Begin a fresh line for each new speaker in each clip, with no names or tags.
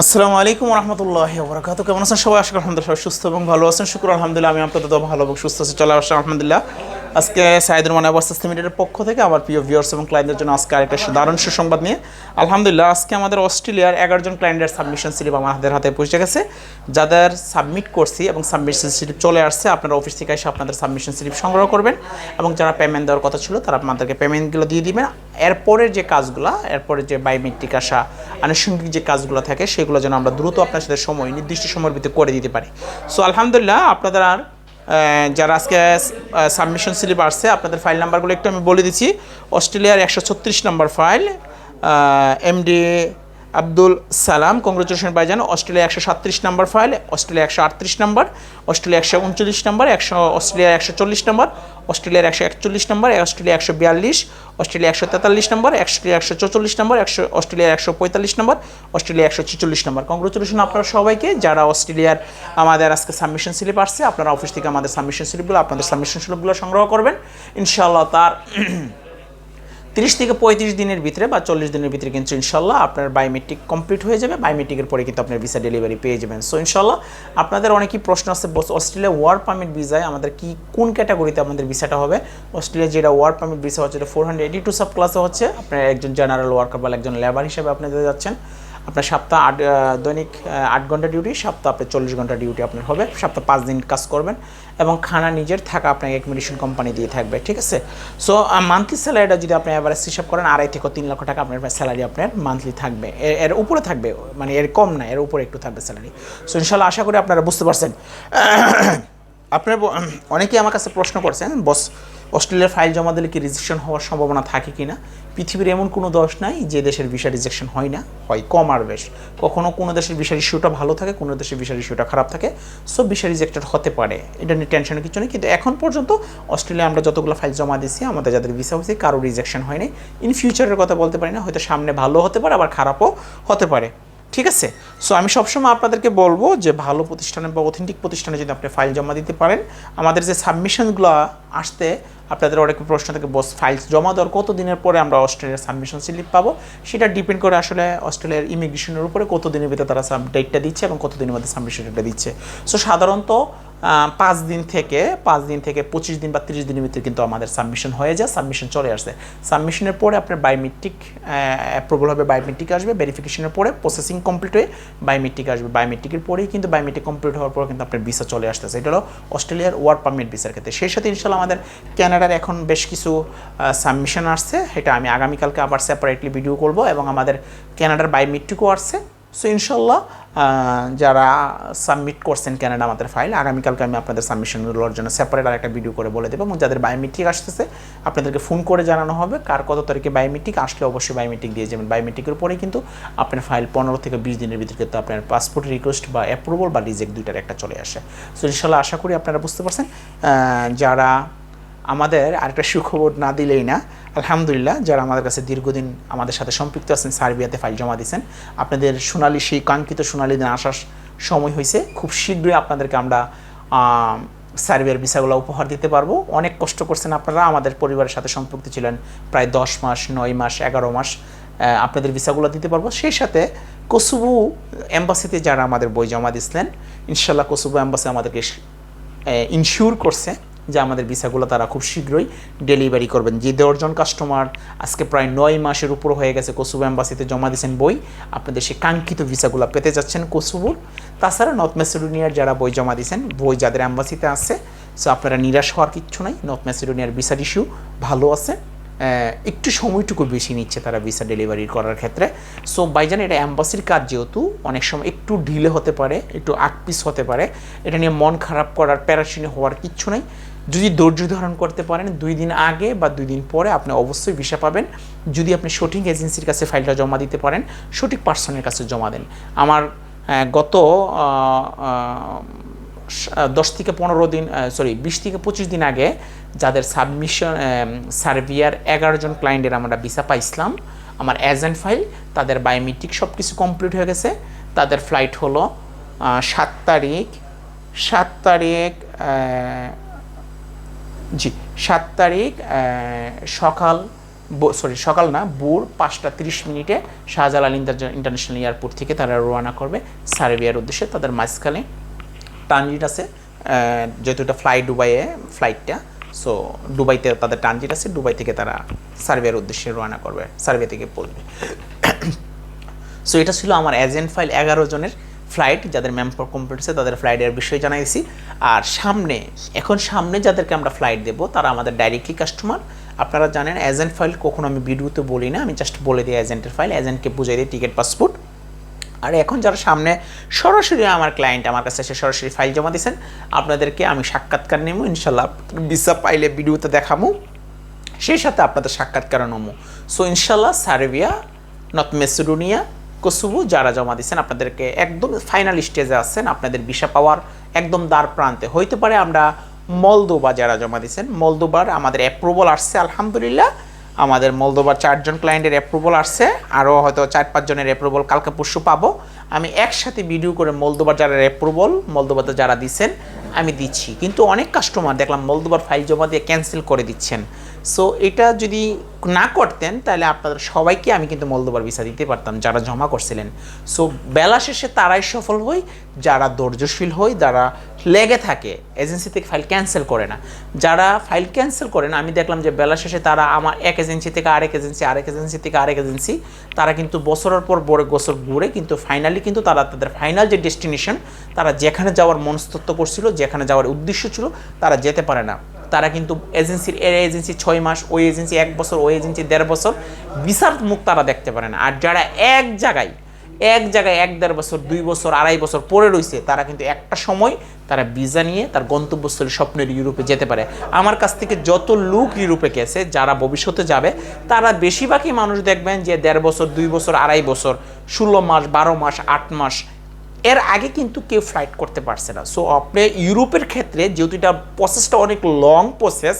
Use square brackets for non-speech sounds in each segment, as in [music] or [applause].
আসসালামু আলাইকুম রহমতুল্লাহ বরকাত কেমন আছেন সবাই? আশা আলহামদুলিল্লাহ সুস্থ এবং ভালো আছেন। শুক্র আলহামদুলিল্লাহ, আমি আপনাদের ভালো এবং সুস্থ আছি। চলে আসলাম, আলহামদুলিল্লাহ। আজকে সাইদুর মানে অবস্থা লিমিটেডের পক্ষ থেকে আমার প্রিয় ভিউয়ার্স এবং ক্লায়েন্টদের জন্য আজকে আরেকটা দারুণ সুসংবাদ নিয়ে। আলহামদুলিল্লাহ, আজকে আমাদের অস্ট্রেলিয়ার এগারো জন ক্লায়েন্টের সাবমিশন স্লিপ আমাদের হাতে পৌঁছে গেছে। যাদের সাবমিট করছি এবং সাবমিশন স্লিপ চলে আসছে, আপনারা অফিস থেকে এসে আপনাদের সাবমিশন স্লিপ সংগ্রহ করবেন এবং যারা পেমেন্ট দেওয়ার কথা ছিল, তারা আপনাদেরকে পেমেন্টগুলো দিয়ে দিবেন। এরপরের যে কাজগুলো এরপরে যে বায়োমেট্রিক আসা, আনুষঙ্গিক যে কাজগুলো থাকে, সেগুলো যেন আমরা দ্রুত আপনার সাথে সময়, নির্দিষ্ট সময়ের ভিতরে করে দিতে পারি। সো আলহামদুলিল্লাহ, আপনাদের আর যারা আজকে সাবমিশন স্লিপ আসছে, আপনাদের ফাইল নাম্বারগুলো একটু আমি বলে দিচ্ছি। অস্ট্রেলিয়ার একশো ছত্রিশ নম্বর file MD Abdul Salam congratulation বাইজান Australia একশো সাতত্রিশ নম্বর ফাইল অস্ট্রেলিয়া একশো আটত্রিশ নম্বর, অস্ট্রেলিয়া একশো উনচল্লিশ নম্বর, একশো অস্ট্রেলিয়ার একশো চল্লিশ নম্বর, অস্ট্রেলিয়ার একশো একচল্লিশ নম্বর, অস্ট্রেলিয়া একশো বিয়াল্লিশ, অস্ট্রেলিয়া একশো তেতাল্লিশ নম্বর, অস্ট্রেলিয়া একশো চৌচল্লিশ নম্বর, একশো অস্ট্রেলিয়ার একশো পঁয়তাল্লিশ নম্বর, অস্ট্রেলিয়া একশো ছেচল্লিশ নম্বর। কংগ্রেচুলেশন আপনারা সবাইকে, যারা অস্ট্রেলিয়ার আমাদের আজকে সাবমিশন স্লিপ আসছে, আপনারা অফিস থেকে আমাদের সাবমিশন স্লিপগুলো আপনাদের সাবমিশন স্লিপগুলো সংগ্রহ করবেন। ইনশাআল্লাহ তার তিরিশ থেকে পঁয়ত্রিশ দিনের ভিতরে বা চল্লিশ দিনের ভিতরে কিন্তু ইনশাল্লাহ আপনার বায়োমেট্রিক কমপ্লিট হয়ে যাবে। বায়োমেট্রিকের পরে কিন্তু আপনার ভিসা ডেলিভারি পেয়ে যাবেন। সো ইনশাল্লাহ আপনাদের অনেকই প্রশ্ন আছে, বস, অস্ট্রেলিয়া ওয়ার্ক পারমিট ভিসায় আমাদের কি, কোন ক্যাটাগরিতে আমাদের ভিসাটা হবে? অস্ট্রেলিয়া যেটা ওয়ার্ক পারমিট ভিসা হচ্ছে four hundred eighty two sub ক্লাসে হচ্ছে। আপনার একজন জেনারেল ওয়ার্কার বা একজন লেবার হিসেবে আপনাদের যাচ্ছেন। আপনার সপ্তাহ আট দৈনিক আট ঘণ্টা ডিউটি সপ্তাহ আপনার চল্লিশ ঘণ্টা ডিউটি আপনার হবে। সপ্তাহ পাঁচ দিন কাজ করবেন এবং খানা নিজের থাকা আপনাকে অ্যাকোমোডেশন কোম্পানি দিয়ে থাকবে, ঠিক আছে? সো মান্থলি স্যালারিটা যদি আপনি অ্যাভারেজ হিসাব করেন, আড়াই থেকে তিন লক্ষ টাকা আপনার স্যালারি আপনার মান্থলি থাকবে। এর উপরে থাকবে মানে এর কম না, এর উপরে একটু থাকবে স্যালারি সো ইনশাল্লাহ আশা করি আপনারা বুঝতে পারছেন। আপনার অনেকেই আমার কাছে প্রশ্ন করছেন, বস, অস্ট্রেলিয়ার ফাইল জমা দিলে কি রিজেকশন হওয়ার সম্ভাবনা থাকে কি না পৃথিবীর এমন কোনো দশ নাই যে দেশের ভিসা রিজেকশন হয় না, হয় কম আর বেশ। কখনও কোনো দেশের ভিসা ইস্যুটা ভালো থাকে, কোনো দেশের ভিসা ইস্যুটা খারাপ থাকে। সো ভিসা রিজেক্টেড হতে পারে। এটা নিয়ে টেনশনের কিছু নেই। কিন্তু এখন পর্যন্ত অস্ট্রেলিয়া আমরা যতগুলো ফাইল জমা দিয়েছি, আমাদের যাদের ভিসা হয়েছে কারও রিজেকশন হয়নি। ইন ফিউচারের কথা বলতে পারি না, হয়তো সামনে ভালো হতে পারে, আবার খারাপও হতে পারে। ঠিক আছে? সো আমি সবসময় আপনাদেরকে বলব যে ভালো প্রতিষ্ঠানে বা অথেন্টিক প্রতিষ্ঠানে যদি আপনি ফাইল জমা দিতে পারেন, আমাদের যে সাবমিশনগুলো আসতে আপনাদের অনেক প্রশ্ন থেকে, বস ফাইলস জমা দেওয়ার কত দিনের পরে আমরা অস্ট্রেলিয়ার সাবমিশন স্লিপ পাবো? সেটা ডিপেন্ড করে আসলে অস্ট্রেলিয়ার ইমিগ্রেশনের উপরে কত দিনের ভিতরে তারা ডেটটা দিচ্ছে এবং কত দিনের মধ্যে সাবমিশনটা দিচ্ছে। সো সাধারণত পাঁচ দিন থেকে, পাঁচ দিন থেকে পঁচিশ দিন বা তিরিশ দিনের ভিতরে কিন্তু আমাদের সাবমিশন হয়ে যায় সাবমিশন চলে আসছে সাবমিশনের পরে আপনার বায়োমেট্রিক অ্যাপ্রুভাল হবে বায়োমেট্রিক আসবে। ভেরিফিকেশনের পরে প্রসেসিং কমপ্লিট হয়ে বায়োমেট্রিক আসবে। বায়োমেট্রিকের পরেই কিন্তু বায়োমেট্রিক কমপ্লিট হওয়ার পর কিন্তু আপনার ভিসা চলে আসতেছে। এটা হলো অস্ট্রেলিয়ার ওয়ার্ক পারমিট ভিসার ক্ষেত্রে। সেই সাথে ইনশাল্লাহ আমাদের ক্যানাডার এখন বেশ কিছু সাবমিশন আসছে। এটা আমি আগামীকালকে আবার সেপারেটলি ভিডিও করব এবং আমাদের ক্যানাডার বায়োমেট্রিকও আসছে। সো ইনশাল্লাহ যারা সাবমিট করছেন ক্যানাডা আমাদের ফাইল আগামীকালকে আমি আপনাদের সাবমিশনগুলোর জন্য সেপারেট একটা ভিডিও করে বলে দেবো। এবং যাদের বায়োমেট্রিক আসতেছে, আপনাদেরকে ফোন করে জানানো হবে কার কত তারিখে বায়োমেট্রিক আসলে অবশ্যই বায়োমেট্রিক দিয়ে যাবেন। বায়োমেট্রিকের পরে কিন্তু আপনার ফাইল পনেরো থেকে বিশ দিনের ভিতরে কিন্তু আপনার পাসপোর্ট রিকোয়েস্ট বা অ্যাপ্রুভাল বা রিজেক্ট দুইটার একটা চলে আসে। সো ইনশাল্লাহ আশা করি আপনারা বুঝতে পারছেন। যারা আমাদের আরেকটা সুখবর না দিলেই না আলহামদুলিল্লাহ যারা আমাদের কাছে দীর্ঘদিন আমাদের সাথে সম্পৃক্ত আছেন সার্বিয়াতে ফাইল জমা দিয়েছেন আপনাদের সোনালি সেই কাঙ্ক্ষিত সোনালি দিন আসার সময় হয়েছে। খুব শীঘ্রই আপনাদেরকে আমরা আম, সার্বিয়ার ভিসাগুলো উপহার দিতে পারব। অনেক কষ্ট করছেন আপনারা আমাদের পরিবারের সাথে সম্পৃক্ত ছিলেন প্রায় দশ মাস নয় মাস এগারো মাস আপনাদের ভিসাগুলো দিতে পারব। সেই সাথে কসুবু অ্যাম্বাসিতে যারা আমাদের বই জমা দিয়েছিলেন ইনশাল্লাহ কসুবু অ্যাম্বাসি আমাদেরকে ইনশিওর করছে। যে আমাদের ভিসাগুলো তারা খুব শীঘ্রই ডেলিভারি করবেন। যে দশজন কাস্টমার আজকে প্রায় নয় মাসের উপর হয়ে গেছে কসুবু অ্যাম্বাসিতে জমা দিয়েছেন বই। আপনাদের সেই কাঙ্ক্ষিত ভিসাগুলো পেতে যাচ্ছেন কসুবুর। তাছাড়া নর্থ মেসিডোনিয়ার যারা বই জমা দিয়েছেন, বই যাদের অ্যাম্বাসিতে আছে সো আপনারা নিরাশ হওয়ার কিচ্ছু নাই। নর্থ মেসিডোনিয়ার ভিসার ইস্যু ভালো আছে। একটু সময়টুকু বেশি নিচ্ছে তারা ভিসা ডেলিভারি করার ক্ষেত্রে। সো বাইজান এটা অ্যাম্বাসির কাজ যেহেতু, অনেক সময় একটু ঢিলে হতে পারে, একটু আকপিস হতে পারে। এটা নিয়ে মন খারাপ করার প্যারাশিনে হওয়ার কিচ্ছু নাই। যদি ধৈর্য ধারণ করতে পারেন দুই দিন আগে বা দুই দিন পরে আপনি অবশ্যই ভিসা পাবেন। যদি আপনি সঠিক এজেন্সির কাছে ফাইলটা জমা দিতে পারেন, সঠিক পার্সনের কাছে জমা দেন। আমার গত দশ থেকে পনেরো দিন সরি বিশ থেকে পঁচিশ দিন আগে যাদের সাবমিশন সার্বিয়ার এগারো জন ক্লায়েন্টের আমরা ভিসা পাইছিলাম, আমার এজেন্ট ফাইল তাদের বায়োমেট্রিক সব কিছু কমপ্লিট হয়ে গেছে। তাদের ফ্লাইট হলো সাত তারিখ সাত তারিখ জি, সাত তারিখ সকাল সরি সকাল না, ভোর পাঁচটা তিরিশ মিনিটে শাহজালাল ইন্টার- ইন্টারন্যাশনাল এয়ারপোর্ট থেকে তারা রওনা করবে সার্বিয়ার উদ্দেশ্যে। তাদের মাঝখানে ট্রানজিট আছে যেহেতু এটা ফ্লাই দুবাইয়ে, ফ্লাইটটা সো দুবাইতে তাদের ট্রানজিট আছে, দুবাই থেকে তারা সার্বিয়ার উদ্দেশ্যে রওনা করবে, সার্বিয়া থেকে পড়বে সো [coughs] এটা ছিল আমার এজেন্ট ফাইল এগারো জনের ফ্লাইট যাদের ম্যাম কমপ্লিট আছে, তাদের ফ্লাইটের বিষয়ে জানাইছি। আর সামনে, এখন সামনে যাদেরকে আমরা ফ্লাইট দেবো, তারা আমাদের ডাইরেক্টলি কাস্টমার আপনারা জানেন এজেন্ট ফাইল কখনো আমি ভিডিওতে বলি না, আমি জাস্ট বলে দিই এজেন্টের ফাইল এজেন্টকে বুঝাই দিই টিকিট পাসপোর্ট আর এখন যারা সামনে, সরাসরি আমার ক্লায়েন্ট আমার কাছে এসে সরাসরি ফাইল জমা দিয়েছেন, আপনাদেরকে আমি সাক্ষাৎকার নেব, ইনশাল্লাহ ভিসা পাইলে ভিডিওতে দেখাবো সেই সাথে আপনাদের সাক্ষাৎকার নমো সো ইনশাল্লাহ, সার্বিয়া, নর্থ মেসিডোনিয়া কোসোভো যারা জমা দিচ্ছেন, আপনাদেরকে একদম ফাইনাল স্টেজে আছেন, আপনাদের ভিসা পাওয়ার একদম দ্বার প্রান্তে। হইতে পারে আমরা মলদোবা যারা জমা দিচ্ছেন মলদোবার আমাদের অ্যাপ্রুভাল আসছে, আলহামদুলিল্লাহ। আমাদের মলদোবার চারজন ক্লায়েন্টের অ্যাপ্রুভাল আসছে আরও হয়তো চার পাঁচজনের অ্যাপ্রুভাল কালকে পরশু পাবো। আমি একসাথে ভিডিও করে মলদোবার যারা অ্যাপ্রুভাল মলদোবাতে যারা দিচ্ছেন, আমি দিচ্ছি। কিন্তু অনেক কাস্টমার দেখলাম মলদোবার ফাইল জমা দিয়ে ক্যান্সেল করে দিচ্ছেন। সো এটা যদি না করতেন, তাহলে আপনাদের সবাইকে আমি কিন্তু মলদোবার ভিসা দিতে পারতাম, যারা জমা করছিলেন। সো বেলা শেষে তারাই সফল হই, যারা ধৈর্যশীল হই, যারা লেগে থাকে এজেন্সি থেকে ফাইল ক্যান্সেল করে না। যারা ফাইল ক্যান্সেল করে না, আমি দেখলাম যে বেলা শেষে তারা আমার এক এজেন্সি থেকে আরেক এজেন্সি আরেক এজেন্সি থেকে আরেক এজেন্সি তারা কিন্তু বছরের পর বড় বছর ঘুরে কিন্তু ফাইনালি কিন্তু তারা তাদের ফাইনাল যে ডেস্টিনেশন তারা যেখানে যাওয়ার মনস্তত্ব করছিল, যেখানে যাওয়ার উদ্দেশ্য ছিল, তারা যেতে পারে না। তারা কিন্তু এজেন্সির এর এজেন্সি ছয় মাস, ওই এজেন্সি এক বছর, ওই এজেন্সি দেড় বছর বিচার মুখ তারা দেখতে পারে না। আর যারা এক জায়গায় এক জায়গায় এক দেড় বছর, দুই বছর, আড়াই বছর পরে রয়েছে তারা কিন্তু একটা সময় তারা ভিসা নিয়ে তার গন্তব্যস্থলে স্বপ্নের ইউরোপে যেতে পারে। আমার কাছ থেকে যত লোক ইউরোপে গেছে, যারা ভবিষ্যতে যাবে, তারা বেশিরভাগই মানুষ দেখবেন যে দেড় বছর, দুই বছর, আড়াই বছর, ষোলো মাস, বারো মাস, আট মাস এর আগে কিন্তু কেউ ফ্লাইট করতে পারছে না। সো আপনি ইউরোপের ক্ষেত্রে যেহেতু এটা প্রসেসটা অনেক লং প্রসেস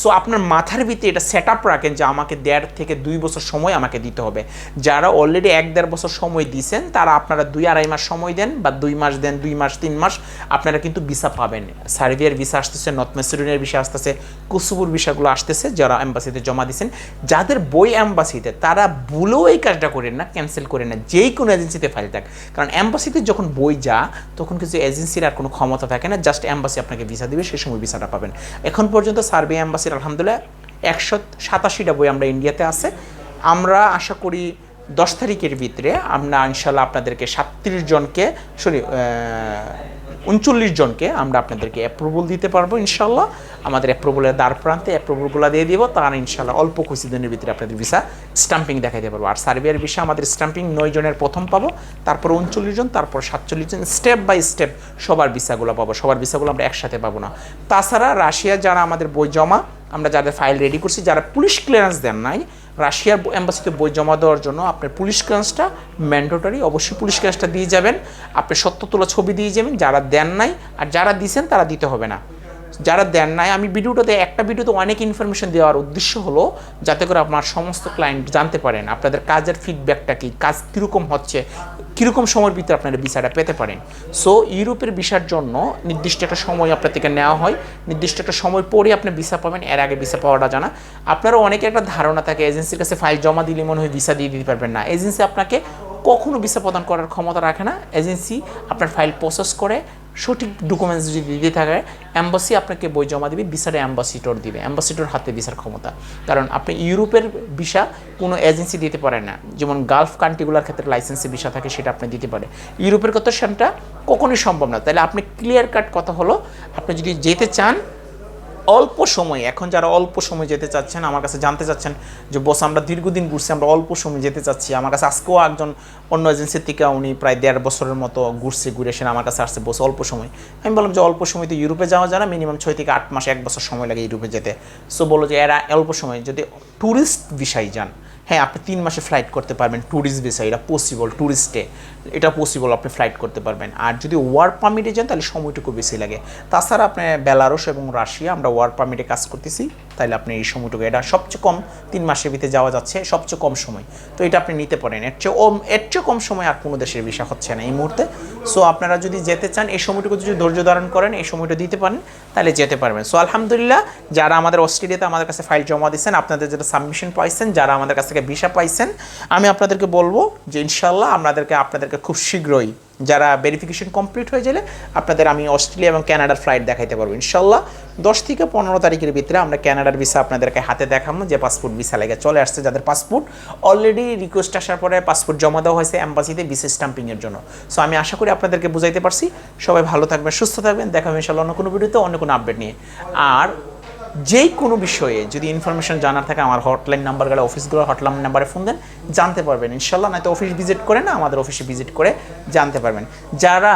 সো আপনার মাথার ভিতরে এটা সেট আপ রাখেন যে আমাকে দেড় থেকে দুই বছর সময় আমাকে দিতে হবে। যারা অলরেডি এক দেড় বছর সময় দিয়েছেন তারা আপনারা দুই আড়াই মাস সময় দেন বা দুই মাস দেন, দুই মাস, তিন মাস, আপনারা কিন্তু ভিসা পাবেন। সার্বিয়ার ভিসা আসতেছে নর্থ মেসিডোনিয়ার ভিসা আসতেছে কুসুবুর ভিসাগুলো আসতেছে, যারা অ্যাম্বাসিতে জমা দিয়েছেন যাদের বই অ্যাম্বাসিতে তারা ভুলেও এই কাজটা করেন না ক্যান্সেল করেন না যেই কোনো এজেন্সিতে ফাইল থাক কারণ অ্যাম্বাসিতে যখন বই যা তখন কিছু এজেন্সির আর কোনো ক্ষমতা থাকে না জাস্ট অ্যাম্বাসি আপনাকে ভিসা দিবে সেই সময় ভিসাটা পাবেন। এখন পর্যন্ত সার্বিয়া অ্যাম্বাসির আলহামদুলিল্লাহ, একশো সাতাশিটা বই আমরা ইন্ডিয়াতে আছে। আমরা আশা করি দশ তারিখের ভিতরে আমরা ইনশাল্লাহ আপনাদেরকে সাতত্রিশ জনকে, সরি উনচল্লিশ জনকে আমরা আপনাদেরকে অ্যাপ্রুভাল দিতে পারব ইনশাল্লাহ আমাদের অ্যাপ্রুভালের দ্বার প্রান্তে অ্যাপ্রুভালগুলো দিয়ে দিব তারা ইনশাল্লাহ অল্প কিছু দিনের ভিতরে আপনাদের ভিসা স্টাম্পিং দেখাইতে পারব। আর সার্বিয়ার ভিসা আমাদের স্টাম্পিং নয় জনের প্রথম পাবো, তারপর উনচল্লিশ জন, তারপর সাতচল্লিশ জন স্টেপ বাই স্টেপ সবার ভিসাগুলো পাবো। সবার ভিসাগুলো আমরা একসাথে পাবো না। তাছাড়া রাশিয়া যারা আমাদের বই জমা, আমরা যাদের ফাইল রেডি করছি, যারা পুলিশ ক্লিয়ারেন্স দেন নাই রাশিয়ার অ্যাম্বাসিতে বই জমা দেওয়ার জন্য আপনার পুলিশ ক্লিয়ারেন্সটা ম্যান্ডেটরি অবশ্যই পুলিশ ক্লিয়ারেন্সটা দিয়ে যাবেন। আপনি সত্য তোলা ছবি দিয়ে যাবেন, যারা দেন নাই আর যারা দিছেন তারা দিতে হবে না। যারা দেন নাই, আমি ভিডিওটাতে একটা ভিডিওতে অনেক ইনফরমেশন দেওয়ার উদ্দেশ্য হলো যাতে করে আপনার সমস্ত ক্লায়েন্ট জানতে পারেন আপনাদের কাজের ফিডব্যাকটা কি, কাজ কীরকম হচ্ছে, কীরকম সময়ের ভিতরে আপনারা ভিসাটা পেতে পারেন। সো ইউরোপের ভিসার জন্য নির্দিষ্ট একটা সময় আপনার থেকে নেওয়া হয়, নির্দিষ্ট একটা সময় পরে আপনি ভিসা পাবেন, এর আগে ভিসা পাওয়াটা জানা। আপনারও অনেক একটা ধারণা থাকে এজেন্সির কাছে ফাইল জমা দিলে মনে হয় ভিসা দিয়ে দিতে পারবেন না। এজেন্সি আপনাকে কখনো ভিসা প্রদান করার ক্ষমতা রাখে না। এজেন্সি আপনার ফাইল প্রসেস করে সঠিক ডকুমেন্টস যদি দিতে থাকে অ্যাম্বাসি আপনাকে বই জমা দিবে ভিসাটা অ্যাম্বাসিটর দিবে অ্যাম্বাসিটর হাতে ভিসার ক্ষমতা। কারণ আপনি ইউরোপের ভিসা কোনো এজেন্সি দিতে পারে না। যেমন গালফ কান্ট্রিগুলোর ক্ষেত্রে লাইসেন্সে ভিসা থাকে, সেটা আপনি দিতে পারে। ইউরোপের কথা সেটা কখনোই সম্ভব না। তাহলে আপনি ক্লিয়ার কাট কথা হলো, আপনি যদি যেতে চান অল্প সময়, এখন যারা অল্প সময় যেতে চাচ্ছেন, আমার কাছে জানতে চাচ্ছেন যে বস, আমরা দীর্ঘদিন ঘুরছি, আমরা অল্প সময় যেতে চাচ্ছি। আমার কাছে আজকেও একজন অন্য এজেন্সির থেকে উনি প্রায় দেড় বছরের মতো ঘুরছে, ঘুরে এসে আমার কাছে আসছে, বস, অল্প সময়। আমি বললাম যে অল্প সময় তো ইউরোপে যাওয়া না মিনিমাম ছয় থেকে আট মাস, এক বছর সময় লাগে ইউরোপে যেতে। সো বলো যে এরা অল্প সময়, যদি ট্যুরিস্ট বিষয় যান হ্যাঁ আপনি তিন মাসে ফ্লাইট করতে পারবেন ট্যুরিস্ট ভিসা এটা পসিবল ট্যুরিস্টে এটা পসিবল আপনি ফ্লাইট করতে পারবেন। আর যদি ওয়ার্ক পারমিটে যান, তাহলে সময়টুকু বেশি লাগে। তাছাড়া আপনি বেলারুশ এবং রাশিয়া আমরা ওয়ার্ক পারমিটে কাজ করতেছি। তাহলে আপনি এই সময়টুকু, এটা সবচেয়ে কম তিন মাসের ভিতরে যাওয়া যাচ্ছে, সবচেয়ে কম সময়। তো এটা আপনি নিতে পারেন। এর চেয়ে এর চেয়ে কম সময় আর কোনো দেশের ভিসা হচ্ছে না এই মুহূর্তে। সো আপনারা যদি যেতে চান, এই সময়টুকু যদি ধৈর্য ধারণ করেন, এই সময়টা দিতে পারেন তাহলে যেতে পারবেন। সো আলহামদুলিল্লাহ, যারা আমাদের অস্ট্রেলিয়াতে আমাদের কাছে ফাইল জমা দিচ্ছেন আপনাদের যেটা সাবমিশন পাইছেন, যারা আমাদের কাছ থেকে ভিসা পাইছেন, আমি আপনাদেরকে বলব যে ইনশাল্লাহ আপনাদেরকে আপনাদেরকে খুব শীঘ্রই যারা ভেরিফিকেশন কমপ্লিট হয়ে গেলে আপনাদের আমি অস্ট্রেলিয়া এবং ক্যানাডার ফ্লাইট দেখাইতে পারব। ইনশাল্লাহ দশ থেকে পনেরো তারিখের ভিতরে আমরা ক্যানাডার ভিসা আপনাদেরকে হাতে দেখাবো যে পাসপোর্ট ভিসা লেগে চলে আসছে যাদের পাসপোর্ট অলরেডি রিকোয়েস্ট আসার পরে পাসপোর্ট জমা দেওয়া হয়েছে অ্যাম্বাসিতে ভিসা স্টাম্পিংয়ের জন্য। সো আমি আশা করি আপনাদেরকে বুঝাইতে পারছি। সবাই ভালো থাকবেন, সুস্থ থাকবেন। দেখা হবে ইনশাল্লাহ অন্য কোনো ভিডিওতে অন্য কোনো আপডেট নিয়ে। আর যেই কোনো বিষয়ে যদি ইনফরমেশন জানার থাকে, আমার হটলাইন নাম্বারগুলো অফিসগুলো হটলাইন নাম্বারে ফোন দেন, জানতে পারবেন। ইনশাল্লাহ, নয়তো অফিস ভিজিট করে না, আমাদের অফিসে ভিজিট করে জানতে পারবেন। যারা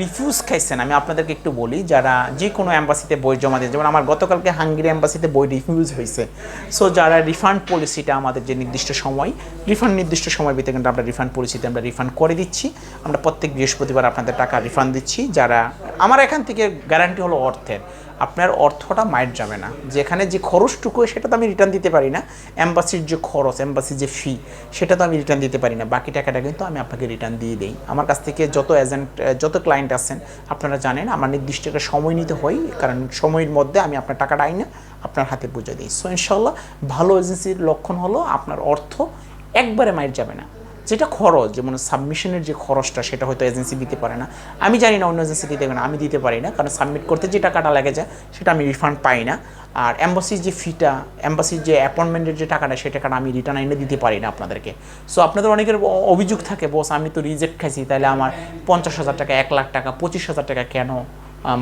রিফিউজ খাইছেন আমি আপনাদেরকে একটু বলি, যারা যে কোনো অ্যাম্বাসিতে বই জমা দিয়ে, যেমন আমার গতকালকে হাঙ্গেরি অ্যাম্বাসিতে বই রিফিউজ হয়েছে। সো যারা রিফান্ড পলিসিটা আমাদের যে নির্দিষ্ট সময় রিফান্ড নির্দিষ্ট সময় ভিতরে কিন্তু আমরা রিফান্ড পলিসিতে আমরা রিফান্ড করে দিচ্ছি। আমরা প্রত্যেক বৃহস্পতিবার আপনাদের টাকা রিফান্ড দিচ্ছি, যারা, আমার এখান থেকে গ্যারান্টি হলো অর্থের। আপনার অর্থটা মাইট যাবে না। যেখানে যে খরচটুকু সেটা তো আমি রিটার্ন দিতে পারি না। অ্যাম্বাসির যে খরচ অ্যাম্বাসির যে ফি সেটা তো আমি রিটার্ন দিতে পারি না। বাকি টাকাটা কিন্তু আমি আপনাকে রিটার্ন দিয়ে দিই। আমার কাছ থেকে যত এজেন্ট যত ক্লায়েন্ট আছেন, আপনারা জানেন আমার নির্দিষ্ট একটা সময় নিতে হয়, কারণ সময়ের মধ্যে আমি আপনার টাকাটা আই না আপনার হাতে বুঝে দিই। সো ইনশাল্লাহ ভালো এজেন্সির লক্ষণ হলো আপনার অর্থ একবারে মাইট যাবে না। যেটা খরচ যেমন সাবমিশনের যে খরচটা, সেটা হয়তো এজেন্সি দিতে পারে না। আমি জানি না অন্য এজেন্সি দিতে পারে না, আমি দিতে পারি না, কারণ সাবমিট করতে যে টাকাটা লাগে যায়, সেটা আমি রিফান্ড পাই না। আর অ্যাম্বাসির যে ফিটা অ্যাম্বাসির যে অ্যাপয়েন্টমেন্টের যে টাকাটা সেই টাকাটা আমি রিটার্ন এনে দিতে পারি না আপনাদেরকে? সো আপনাদের অনেকের অভিযোগ থাকে, বস, আমি তো রিজেক্ট খাইছি তাহলে আমার পঞ্চাশ হাজার টাকা, এক লাখ টাকা, পঁচিশ হাজার টাকা কেন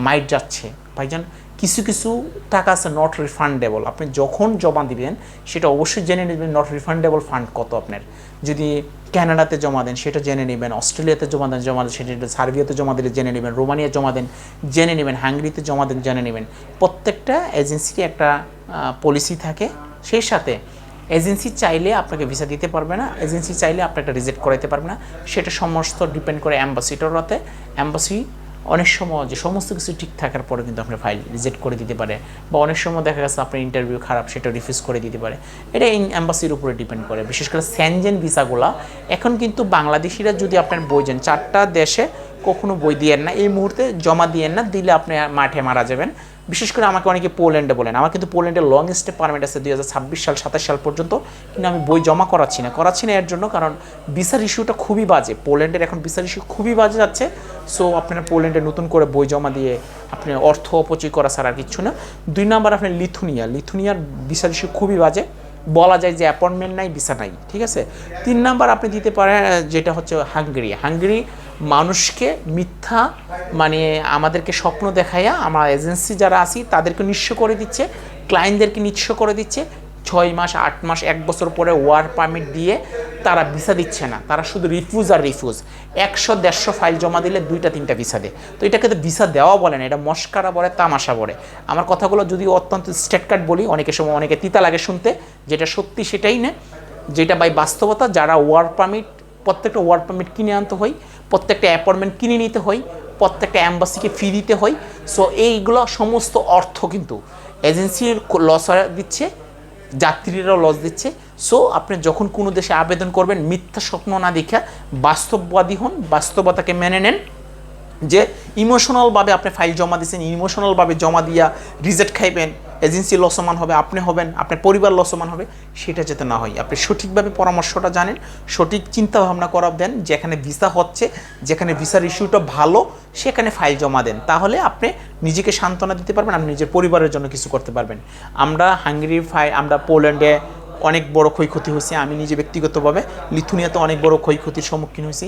মাইট যাচ্ছে। ভাইজান, কিছু কিছু টাকা আছে নট রিফান্ডেবল আপনি যখন জমা দিবেন, সেটা অবশ্যই জেনে নেবেন নট রিফান্ডেবল ফান্ড কত আপনার। যদি ক্যানাডাতে জমা দেন, সেটা জেনে নেবেন, অস্ট্রেলিয়াতে জমা দেন জমা দেন, সেটা সার্বিয়াতে জমা দিলে জেনে নেবেন রোমানিয়া জমা দেন, জেনে নেবেন, হাঙ্গেরিতে জমা দেন, জেনে নেবেন। প্রত্যেকটা এজেন্সির একটা পলিসি থাকে। সেই সাথে এজেন্সি চাইলে আপনাকে ভিসা দিতে পারবে না এজেন্সি চাইলে আপনাকে রিজেক্ট করাইতে পারবে না। সেটা সমস্ত ডিপেন্ড করে অ্যাম্বাসিডর হাতে অ্যাম্বাসি অনেক সময় যে সমস্ত কিছু ঠিক থাকার পরে কিন্তু আপনার ফাইল রিজেক্ট করে দিতে পারে বা অনেক সময় দেখা গেছে আপনার ইন্টারভিউ খারাপ, সেটা রিফিউজ করে দিতে পারে। এটা অ্যাম্বাসির উপরে ডিপেন্ড করে। বিশেষ করে স্যানজেন ভিসাগুলা এখন কিন্তু বাংলাদেশিরা যদি আপনার বই যান চারটা দেশে কখনো বই দিয়েন না। এই মুহূর্তে জমা দিয়েন না, দিলে আপনি মাঠে মারা যাবেন। বিশেষ করে আমাকে অনেকে পোল্যান্ডে বলেন। আমার কিন্তু পোল্যান্ডে লং স্টে পারমিট আছে দুই হাজার ছাব্বিশ সাল, সাতাশ সাল পর্যন্ত। কিন্তু আমি বই জমা করাচ্ছি না। করাচ্ছি না এর জন্য কারণ ভিসার ইস্যুটা খুবই বাজে। পোল্যান্ডের এখন ভিসার ইস্যু খুবই বাজে যাচ্ছে। সো আপনারা পোল্যান্ডে নতুন করে বই জমা দিয়ে আপনি অর্থ অপচয় করা ছাড়া আর কিচ্ছু না। দুই নাম্বার আপনার লিথুনিয়া। লিথুনিয়ার ভিসার ইস্যু খুবই বাজে। বলা যায় যে অ্যাপয়েন্টমেন্ট নাই ভিসা নাই, ঠিক আছে? তিন নাম্বার আপনি দিতে পারেন যেটা হচ্ছে হাঙ্গেরি হাঙ্গেরি মানুষকে মিথ্যা মানে আমাদেরকে স্বপ্ন দেখাইয়া, আমার এজেন্সি যারা আছি, তাদেরকে নিঃস্ব করে দিচ্ছে ক্লায়েন্টদেরকে নিঃস্ব করে দিচ্ছে ছয় মাস, আট মাস, এক বছর পরে ওয়ার পারমিট দিয়ে তারা ভিসা দিচ্ছে না। তারা শুধু রিফিউজ আর রিফিউজ। একশো, দেড়শো ফাইল জমা দিলে দুইটা, তিনটা ভিসা দেয়। তো এটাকে তো ভিসা দেওয়া বলে না, এটা মস্কারা বলে, তামাশা বলে। আমার কথাগুলো যদি অত্যন্ত স্টেট কার্ড বলি অনেকের সময়, অনেকে তিতা লাগে শুনতে, যেটা সত্যি সেটাই না। যেটা বাই বাস্তবতা, যারা ওয়ার পারমিট, প্রত্যেকটা ওয়ার পারমিট কিনে আনতে হয়, প্রত্যেকটা অ্যাপয়েন্টমেন্ট কিনে নিতে হয়, প্রত্যেকটা অ্যাম্বাসিকে ফি দিতে হয়। সো এইগুলো সমস্ত অর্থ কিন্তু এজেন্সির লস দিচ্ছে যাত্রীরাও লস দিচ্ছে। সো আপনি যখন কোনো দেশে আবেদন করবেন, মিথ্যা স্বপ্ন না দেখা, বাস্তববাদী হন, বাস্তবতাকে মেনে নেন। যে ইমোশনালভাবে আপনি ফাইল জমা দিয়েছেন ইমোশনালভাবে জমা দিয়া রিজেক্ট খাইবেন এজেন্সি লসমান হবে, আপনি হবেন, আপনার পরিবার লসমান হবে, সেটা যাতে না হয়। আপনি সঠিকভাবে পরামর্শটা জানেন, সঠিক চিন্তা ভাবনা করা দেন, যেখানে ভিসা হচ্ছে, যেখানে ভিসার ইস্যুটা ভালো, সেখানে ফাইল জমা দেন। তাহলে আপনি নিজেকে সান্ত্বনা দিতে পারবেন, আপনি নিজের পরিবারের জন্য কিছু করতে পারবেন। আমরা হাঙ্গেরির ফাইল আমরা পোল্যান্ডে অনেক বড় ক্ষয়ক্ষতি হয়েছে, আমি নিজে ব্যক্তিগতভাবে লিথুনিয়াতে অনেক বড় ক্ষয়ক্ষতির সম্মুখীন হয়েছি।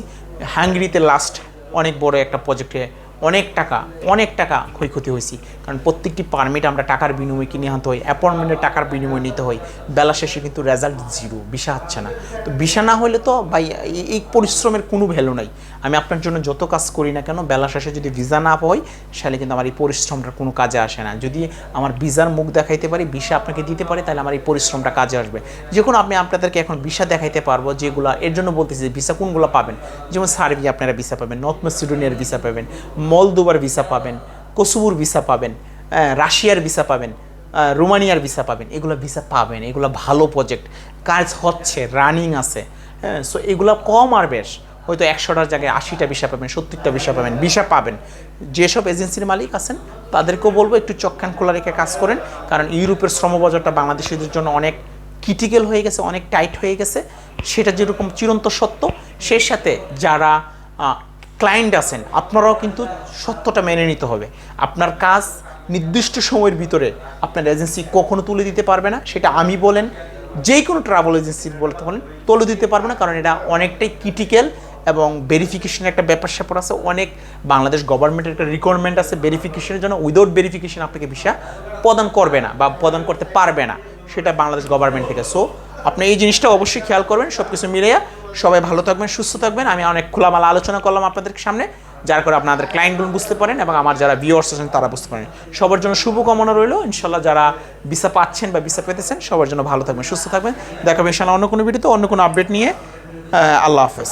হাঙ্গেরিতে লাস্ট অনেক বড় একটা প্রজেক্টে অনেক টাকা অনেক টাকা ক্ষয়ক্ষতি হয়েছি। কারণ প্রত্যেকটি পারমিট আমরা টাকার বিনিময়ে কিনে আনতে হয় অ্যাপয়েন্টমেন্টের টাকার বিনিময়ে নিতে হয়। বেলা শেষে কিন্তু রেজাল্ট জিরো বিষা হচ্ছে না। তো বিষা না হলে তো ভাই, এই- পরিশ্রমের কোনো ভ্যালু নাই। আমি আপনার জন্য যত কাজ করি না কেন, বেলা শেষে যদি ভিসা না পাই, তাহলে কিন্তু আমার এই পরিশ্রমটা কোনো কাজে আসে না। যদি আমার ভিসার মুখ দেখাইতে পারি ভিসা আপনাকে দিতে পারি, তাহলে আমার এই পরিশ্রমটা কাজে আসবে। যে কোনো আপনি আপনাদেরকে এখন ভিসা দেখাইতে পারব, যেগুলো, এর জন্য বলতেছি যে ভিসা কোনগুলো পাবেন? যেমন সার্বিয়া আপনারা ভিসা পাবেন, নর্থ মেসিডোনিয়ার ভিসা পাবেন মলদোবার ভিসা পাবেন কসুবুর ভিসা পাবেন রাশিয়ার ভিসা পাবেন রোমানিয়ার ভিসা পাবেন, এগুলো ভিসা পাবেন, এগুলো ভালো প্রজেক্ট কাজ হচ্ছে রানিং আছে হ্যাঁ সো এগুলো কম আর বেশ, হয়তো একশোটার জায়গায় আশিটা ভিসা পাবেন, সত্তরটা ভিসা পাবেন ভিসা পাবেন। যেসব এজেন্সির মালিক আছেন, তাদেরকেও বলব একটু চক্ষান খোলা রেখে কাজ করেন, কারণ ইউরোপের শ্রমবাজারটা বাংলাদেশিদের জন্য অনেক ক্রিটিক্যাল হয়ে গেছে, অনেক টাইট হয়ে গেছে, সেটা যেরকম চিরন্ত সত্য, সেই সাথে যারা ক্লায়েন্ট আছেন, আপনারাও কিন্তু সত্যটা মেনে নিতে হবে। আপনার কাজ নির্দিষ্ট সময়ের ভিতরে আপনার এজেন্সি কখনো তুলে দিতে পারবে না, সেটা আমি বলেন যে কোনো ট্রাভেল এজেন্সি বলতে বলেন তুলে দিতে পারবে না, কারণ এটা অনেকটাই ক্রিটিক্যাল এবং ভেরিফিকেশনের একটা ব্যাপার স্যাপার আছে। অনেক বাংলাদেশ গভর্নমেন্টের একটা রিকোয়ারমেন্ট আছে ভেরিফিকেশনের জন্য। উইদাউট ভেরিফিকেশন আপনাকে ভিসা প্রদান করবে না বা প্রদান করতে পারবে না, সেটা বাংলাদেশ গভর্নমেন্ট থেকে। সো আপনি এই জিনিসটা অবশ্যই খেয়াল করবেন সব কিছু মিলিয়ে। সবাই ভালো থাকবেন, সুস্থ থাকবেন। আমি অনেক খোলামালা আলোচনা করলাম আপনাদের সামনে, যার করে আপনাদের ক্লায়েন্টগুলো বুঝতে পারেন এবং আমার যারা ভিউয়ার্স আছেন তারা বুঝতে পারেন। সবার জন্য শুভকামনা রইল। ইনশাল্লাহ যারা ভিসা পাচ্ছেন বা ভিসা পেতেছেন, সবার জন্য ভালো থাকবেন, সুস্থ থাকবেন। দেখাবেন ইনশাল্লাহ অন্য কোনো ভিডিওতে অন্য কোনো আপডেট নিয়ে। আল্লাহ হাফেজ।